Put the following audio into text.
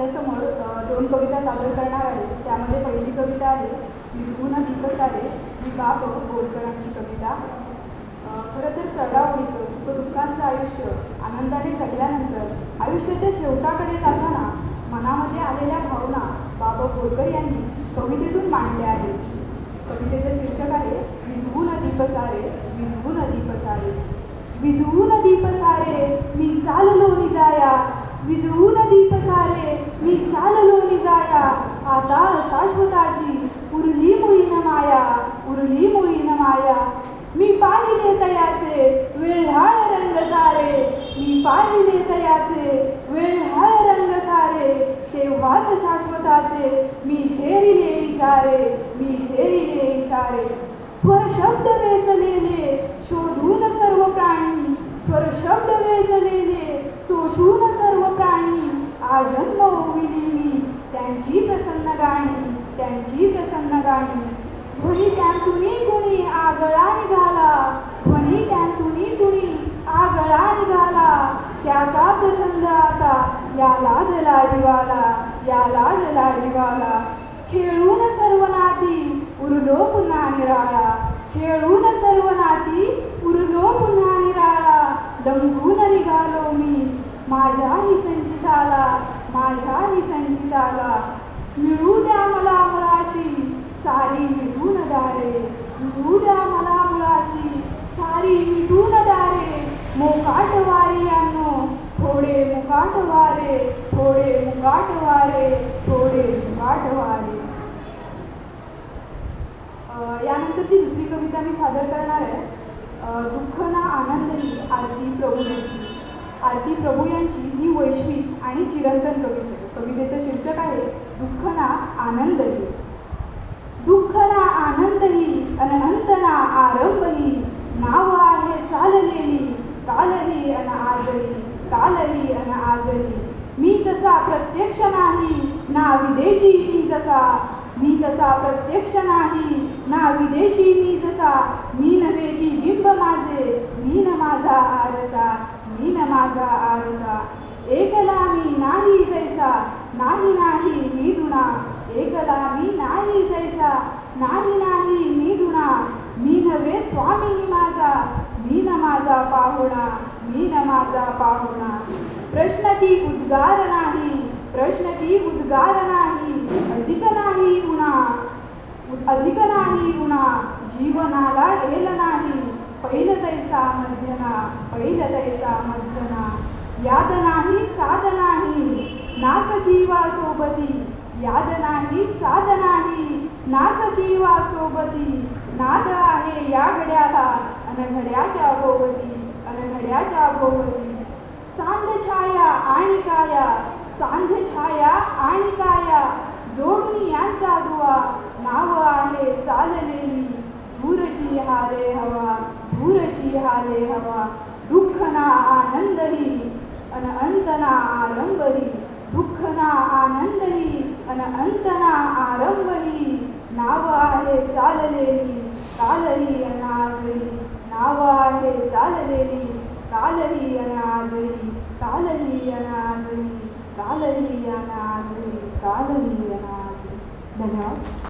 आपल्यासमोर दोन कविता सादर करणार आहे. त्यामध्ये पहिली कविता आहे विभून आहे. ही बाप बोरकरांची कविता. खरं तर चढाओढीचं सुखदुःखांचं आयुष्य आनंदाने जगल्यानंतर आयुष्याच्या शेवटाकडे जाताना मनामध्ये आलेल्या भावना बाबा बोरकर यांनी कवितेतून मांडल्या आहेत. कवितेचं शीर्षक आहे विझवून अधिक सारे विझवून अधिक सारे विझवून दीप सारे मी चाललो निजाया विझवून दीप सारे मी चाललो निजाया आता शाश्वताची उरली मुळीन माया उरली मुळीन माया. मी पाहिले तयाचे वेळहाळ रंग सारे. मी पाहिले तयाचे वेळहाळ रंग सारे. तेव्हाच शाश्वताचे मी हेरिले इशारे मी हेरिले इशारे. स्वर शब्द वेचलेले शोधून सर्व प्राणी. स्वर शब्द वेचलेले शोषून सर्व प्राणी. आजन्म उमिली मी त्यांची प्रसन्न गाणी त्यांची प्रसन्न गाणी. ध्वनी त्यांतुनी कुणी आगळा निघाला. ध्वनी त्यांतुनी कुणी आगळा निघाला. त्याचा प्रचंड आता या लाजला जीवाला या लाजला जीवाला. खेळून सर्व नाती उरलो पुन्हा निराळा. खेळून सर्व नाती उरलो पुन्हा निराळा. दंगून निघालो मी माझ्याही संचिताला. माझ्याही जागा. मिळू द्या मला मुळाशी सारी मिटून दारे मिळू द्या मला मुळाशी सारी मिटून दारे मोकाट वारे यानो थोडे मुकाट वारे. थोडे मुकाट वारे. थोडे मुकाट वारे. यानंतरची दुसरी कविता मी सादर करणार आहे. दुःख ना आनंद आरती प्रभू आरती प्रभू यांची ही वैश्विक आणि चिरंतन कविता. कवितेचं शीर्षक आहे दुःख ना आनंद ही. दुःख ना आनंद ही ना आरंभ ही. नाव आहे चाललेली कालही अन आजही कालही अन आजही मी तसा प्रत्यक्ष नाही ना विदेशी मी जसा. मी तसा प्रत्यक्ष नाही ना विदेशी मी जसा. मी नव्हे ती बिंब माझे मी न माझा आरसा मी न माझा आरसा एकला मी नाही जैसा नाही नाही मी दुणा एकला मी नाही जैसा नाही नाही मी दुणा मी नव्हे स्वामी माझा मी न माझा पाहुणा मी न माझा पाहुणा. प्रश्न ती उद्गार नाही प्रश्न की उद्गार नाही अधिक नाही गुणा. अधिक नाही गुणा जीवनाला हेल नाही. पैल तैसा मध्यना पैल तैसा मध्यना. याद नाही साधना सोबती याद नाही साध नाही नासती वा सोबती नाद आहे या घड्याला अन घड्याच्या भोवती अन घड्याच्या भोवती. सांध छाया आणि काया सांध छाया आणि काया जोडणी यांचा दुवा नाव आहे चाललेली. धूरची हारे हवा धूरची हारे हवा दुःख ना आनंदही अन अंतना आरंभही दुःख ना आनंदही अन अंतना आरंभही नाव आहे चाललेली कालही अनाजही नाव आहे चाललेली कालही अनाजही कालही अनाजही कालही अनाजही कालही अनाजही धन्यवाद